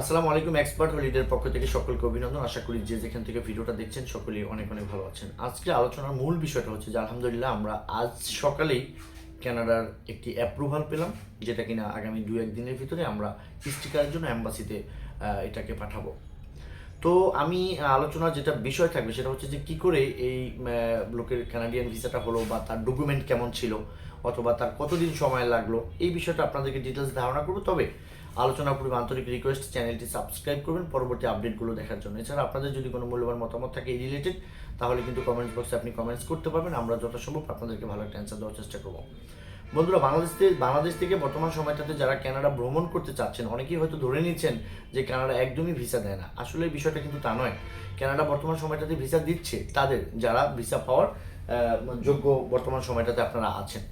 আসসালামু আলাইকুম এক্সপার্ট হলিডের পক্ষ থেকে সকলকে অভিনন্দন। আশা করি যে যেখান থেকে ভিডিওটা দেখছেন, সকলেই অনেক অনেক ভালো আছেন। আজকে আলোচনার মূল বিষয়টা হচ্ছে যে, আলহামদুলিল্লাহ আমরা আজ সকালেই কানাডার একটি অ্যাপ্রুভাল পেলাম, যেটা কিনা আগামী দু এক দিনের ভিতরে আমরা স্টিকারের জন্য অ্যাম্বাসিতে এটাকে পাঠাবো। তো আমি আলোচনার যেটা বিষয় থাকবে সেটা হচ্ছে যে, কি করে এই লোকের কানাডিয়ান ভিসাটা হলো বা তার ডকুমেন্ট কেমন ছিল, অথবা তার কতদিন সময় লাগল, এই বিষয়টা আপনাদেরকে ডিটেলস ধারণা করব। তবে আলোচনা পূর্বে আন্তরিক রিকোয়েস্ট চ্যানেলটি সাবস্ক্রাইব করবেন, পরবর্তী আপডেটগুলো দেখার জন্য। এছাড়া আপনাদের যদি কোনো মূল্যবান মতামত থাকে এই রিলেটেড তাহলে কিন্তু কমেন্টস বক্সে আপনি কমেন্টস করতে পারবেন। আমরা যথাসম্ভব আপনাদেরকে ভালো একটা অ্যান্সার দেওয়ার চেষ্টা করব। বন্ধুরা, বাংলাদেশ থেকে বাংলাদেশ থেকে বর্তমান সময়টাতে যারা কানাডা ভ্রমণ করতে চাচ্ছেন, অনেকেই হয়তো ধরে নিচ্ছেন যে কানাডা একদমই ভিসা দেয় না। আসলে বিষয়টা কিন্তু তা নয়। কানাডা বর্তমান সময়টাতে ভিসা দিচ্ছে তাদের, যারা ভিসা পাওয়ার যোগ্য বর্তমান সময়টাতে আপনারা আছেন।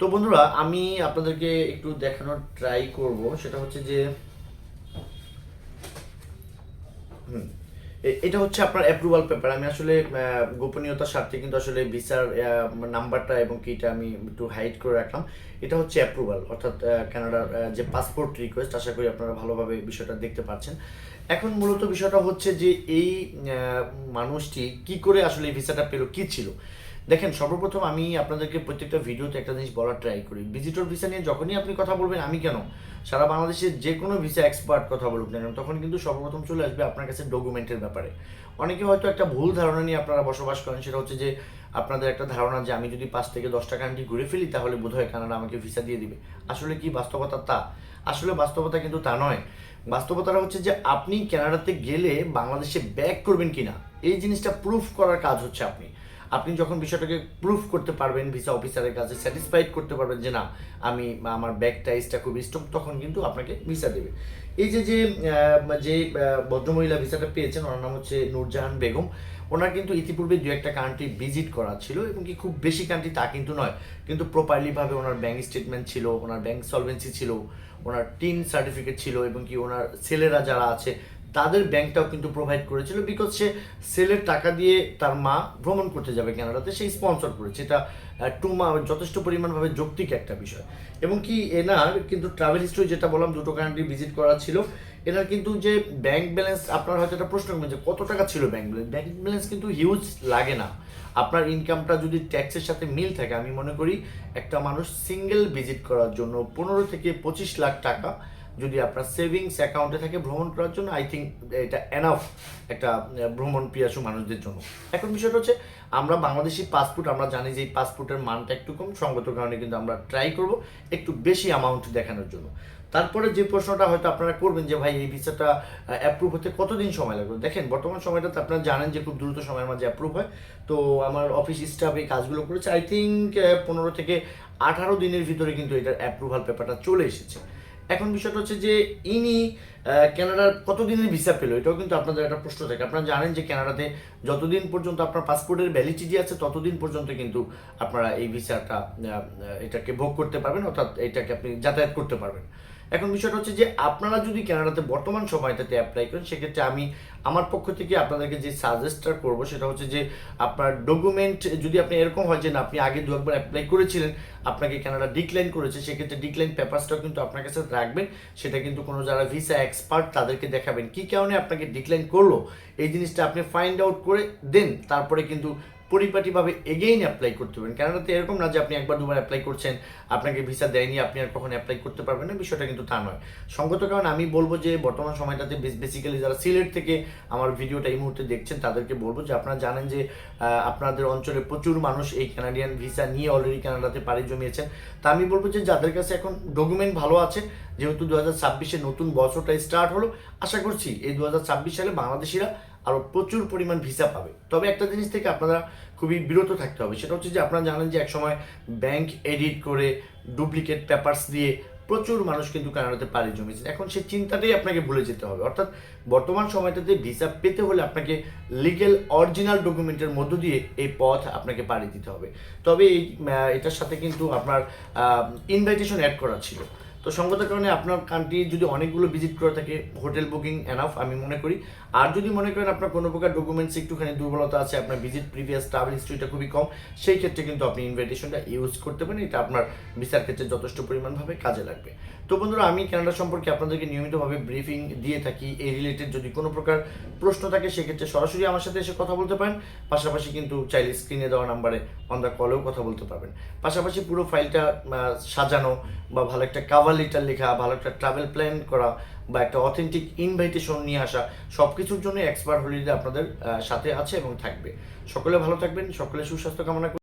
তো বন্ধুরা, আমি আপনাদেরকে একটু দেখানোর ট্রাই করব। সেটা হচ্ছে যে, হুম এটা হচ্ছে আপনার অ্যাপ্রুভাল পেপার আমি আসলে গোপনীয়তার স্বার্থে কিন্তু আসলে ভিসার নাম্বারটা এবং কিটা আমি একটু হাইড করে রাখলাম। এটা হচ্ছে অ্যাপ্রুভাল অর্থাৎ কানাডার যে পাসপোর্ট রিকোয়েস্ট আশা করি আপনারা ভালোভাবে বিষয়টা দেখতে পাচ্ছেন। এখন মূলত বিষয়টা হচ্ছে যে এই মানুষটি কি করে আসলে ভিসাটা পেল, কি ছিল? দেখেন, সর্বপ্রথম আমি আপনাদেরকে প্রত্যেকটা ভিডিওতে একটা জিনিস বলার ট্রাই করি। ভিজিটর ভিসা নিয়ে যখনই আপনি কথা বলবেন, আমি কেন? সারা বাংলাদেশের যে কোনো ভিসা এক্সপার্ট কথা বলুক না কেন, তখন কিন্তু সর্বপ্রথম চলে আসবে আপনার কাছে ডকুমেন্টের ব্যাপারে। অনেকে হয়তো একটা ভুল ধারণা নিয়ে আপনারা বসবাস করেন, সেটা হচ্ছে যে আপনাদের একটা ধারণা যে আমি যদি পাঁচ থেকে দশটা কান্ট্রি ঘুরে ফেলি, তাহলে বোধহয় কানাডা আমাকে ভিসা দিয়ে দিবে। আসলে কি বাস্তবতা তা? আসলে বাস্তবতা কিন্তু তা নয়। বাস্তবতাটা হচ্ছে যে আপনি কানাডাতে গেলে বাংলাদেশে ব্যাক করবেন কিনা, এই জিনিসটা প্রুফ করার কাজ হচ্ছে আপনি। আপনি যখন বিষয়টাকে প্রুফ করতে পারবেন ভিসা অফিসারের কাছে স্যাটিসফাইড করতে পারবেন যে না, আমি, আমার ব্যাক টাইসটা খুব স্ট্রং তখন কিন্তু আপনাকে ভিসা দেবে। এই যে যে যে ভদ্রমহিলা ভিসাটা পেয়েছেন, ওনার নাম হচ্ছে নূরজাহান বেগম। ওনার কিন্তু ইতিপূর্বে দু একটা কান্ট্রি ভিজিট করা ছিল, এবং কি খুব বেশি কান্ট্রি তা কিন্তু নয়, কিন্তু প্রপারলি ভাবে ওনার ব্যাংক স্টেটমেন্ট ছিল, ওনার ব্যাংক সলভেন্সি ছিল, ওনার টিন সার্টিফিকেট ছিল, এবং কি ওনার ছেলেরা যারা আছে তাদের ব্যাংকটাও কিন্তু প্রোভাইড করেছিল বিকজ সে সেলের টাকা দিয়ে তার মা ভ্রমণ করতে যাবে কানাডাতে সেই স্পন্সর করেছে এটা টু মা যথেষ্ট পরিমাণভাবে যৌক্তিক একটা বিষয়। এবং কি এনার কিন্তু ট্রাভেল হিস্ট্রি যেটা বললাম, দুটো কান্ট্রি ভিজিট করা ছিল, এনার কিন্তু যে ব্যাংক ব্যালেন্স আপনার হয়তো একটা প্রশ্ন করবেন যে কত টাকা ছিল ব্যাংক ব্যালেন্স ব্যাংক ব্যালেন্স কিন্তু হিউজ লাগে না। আপনার ইনকামটা যদি ট্যাক্সের সাথে মিল থাকে, আমি মনে করি একটা মানুষ সিঙ্গেল ভিজিট করার জন্য পনেরো থেকে পঁচিশ লাখ টাকা যদি আপনার সেভিংস অ্যাকাউন্টে থাকে ভ্রমণ করার জন্য আই থিঙ্ক এটা এনাফ একটা ভ্রমণ পিয়াসু মানুষদের জন্য। এখন বিষয়টা হচ্ছে, আমরা বাংলাদেশি পাসপোর্ট আমরা জানি যে এই পাসপোর্টের মানটা একটু কম, সঙ্গত কারণে কিন্তু আমরা ট্রাই করব একটু বেশি অ্যামাউন্ট দেখানোর জন্য। তারপরে যে প্রশ্নটা হয়তো আপনারা করবেন যে, ভাই, এই ভিসাটা অ্যাপ্রুভ হতে কতদিন সময় লাগবে? দেখেন, বর্তমান সময়টাতে আপনারা জানেন যে, খুব দ্রুত সময়ের মাঝে অ্যাপ্রুভ হয়। তো আমার অফিস স্টাফ এই কাজগুলো করেছে। আই থিঙ্ক পনেরো থেকে আঠারো দিনের ভিতরে কিন্তু এটার অ্যাপ্রুভাল পেপারটা চলে এসেছে। এখন বিষয়টা হচ্ছে যে ইনি ক্যানাডার কতদিনের ভিসা পেল? এটাও কিন্তু আপনাদের একটা প্রশ্ন থাকে। আপনারা জানেন যে ক্যানাডাতে যতদিন পর্যন্ত আপনার পাসপোর্টের ভ্যালিডিটি আছে, ততদিন পর্যন্ত কিন্তু আপনারা এই ভিসাটা এটাকে ভোগ করতে পারবেন, অর্থাৎ এটাকে আপনি যাতায়াত করতে পারবেন। এখন বিষয়টা হচ্ছে যে আপনারা যদি কানাডাতে বর্তমান সময়টাতে অ্যাপ্লাই করেন, সেক্ষেত্রে আমি আমার পক্ষ থেকে আপনাদেরকে যে সাজেস্টটা করব সেটা হচ্ছে যে আপনার ডকুমেন্ট যদি আপনি এরকম হয় যে না, আপনি আগে দু একবার অ্যাপ্লাই করেছিলেন, আপনাকে কানাডা ডিক্লাইন করেছে, সেক্ষেত্রে ডিক্লাইন পেপারসটাও কিন্তু আপনার কাছে রাখবেন। সেটা কিন্তু কোনো যারা ভিসা এক্সপার্ট তাদেরকে দেখাবেন। কি কারণে আপনাকে ডিক্লাইন করল? এই জিনিসটা আপনি ফাইন্ড আউট করে দেন, তারপরে কিন্তু পরিপাটিভাবে এগেইন অ্যাপ্লাই করতে পারবেন কানাডাতে এরকম না যে আপনি একবার দুবার অ্যাপ্লাই করছেন, আপনাকে ভিসা দেয়নি, আপনি আর কখন অ্যাপ্লাই করতে পারবেন না, বিষয়টা কিন্তু তা নয়। সঙ্গত কারণ আমি বলব যে বর্তমান সময়টাতে বেসিক্যালি যারা সিলেট থেকে আমার ভিডিওটা এই মুহূর্তে দেখছেন, তাদেরকে বলব যে আপনারা জানেন যে আপনাদের অঞ্চলে প্রচুর মানুষ এই কানাডিয়ান ভিসা নিয়ে অলরেডি কানাডাতে পাড়ি জমিয়েছেন। তা আমি বলব যে যাদের কাছে এখন ডকুমেন্ট ভালো আছে, যেহেতু দু হাজার ছাব্বিশে নতুন বছরটা স্টার্ট হলো, আশা করছি এই দু হাজার ছাব্বিশ সালে বাংলাদেশিরা আরও প্রচুর পরিমাণ ভিসা পাবে। তবে একটা জিনিস থেকে আপনারা খুবই বিরত থাকতে হবে, সেটা হচ্ছে যে আপনারা জানেন যে একসময় ব্যাংক এডিট করে ডুপ্লিকেট পেপার্স দিয়ে প্রচুর মানুষ কিন্তু কানাডাতে পাড়ি জমিয়েছে এখন সেই চিন্তাটাই আপনাকে ভুলে যেতে হবে। অর্থাৎ বর্তমান সময়টাতে ভিসা পেতে হলে আপনাকে লিগেল অরিজিনাল ডকুমেন্টের মধ্য দিয়ে এই পথ আপনাকে পাড়ি দিতে হবে। তবে এই এটার সাথে কিন্তু আপনার ইনভাইটেশন অ্যাড করা ছিল। তো সঙ্গতার কারণে আপনার কান্ট্রি যদি অনেকগুলো ভিজিট করে থাকে হোটেল বুকিং এনাফ আমি মনে করি। আর যদি মনে করেন আপনার কোনো প্রকার ডকুমেন্টস একটুখানি দুর্বলতা আছে, আপনার ভিজিট প্রিভিয়াস ট্রাভেল হিস্ট্রিটা খুবই কম, সেই ক্ষেত্রে কিন্তু আপনি ইনভাইটেশনটা ইউজ করতে পারেন। এটা আপনার ভিসার ক্ষেত্রে যথেষ্ট পরিমাণভাবে কাজে লাগবে। তো বন্ধুরা, আমি কানাডা সম্পর্কে আপনাদেরকে নিয়মিতভাবে ব্রিফিং দিয়ে থাকি। এই রিলেটেড যদি কোনো প্রকার প্রশ্ন থাকে, সেক্ষেত্রে সরাসরি আমার সাথে এসে কথা বলতে পারেন। পাশাপাশি কিন্তু চাইলে স্ক্রিনে দেওয়া নাম্বারে অন দ্য কলেও কথা বলতে পারবেন। পাশাপাশি পুরো ফাইলটা সাজানো বা ভালো একটা কাভার লেটার লেখা, ভালো একটা ট্রাভেল প্ল্যান করা বা একটা অথেন্টিক ইনভাইটেশন নিয়ে আসা সব কিছুর জন্য এক্সপার্ট হলিডে আপনাদের সাথে আছে এবং থাকবে। সকলে ভালো থাকবেন, সকলে সুস্বাস্থ্য কামনা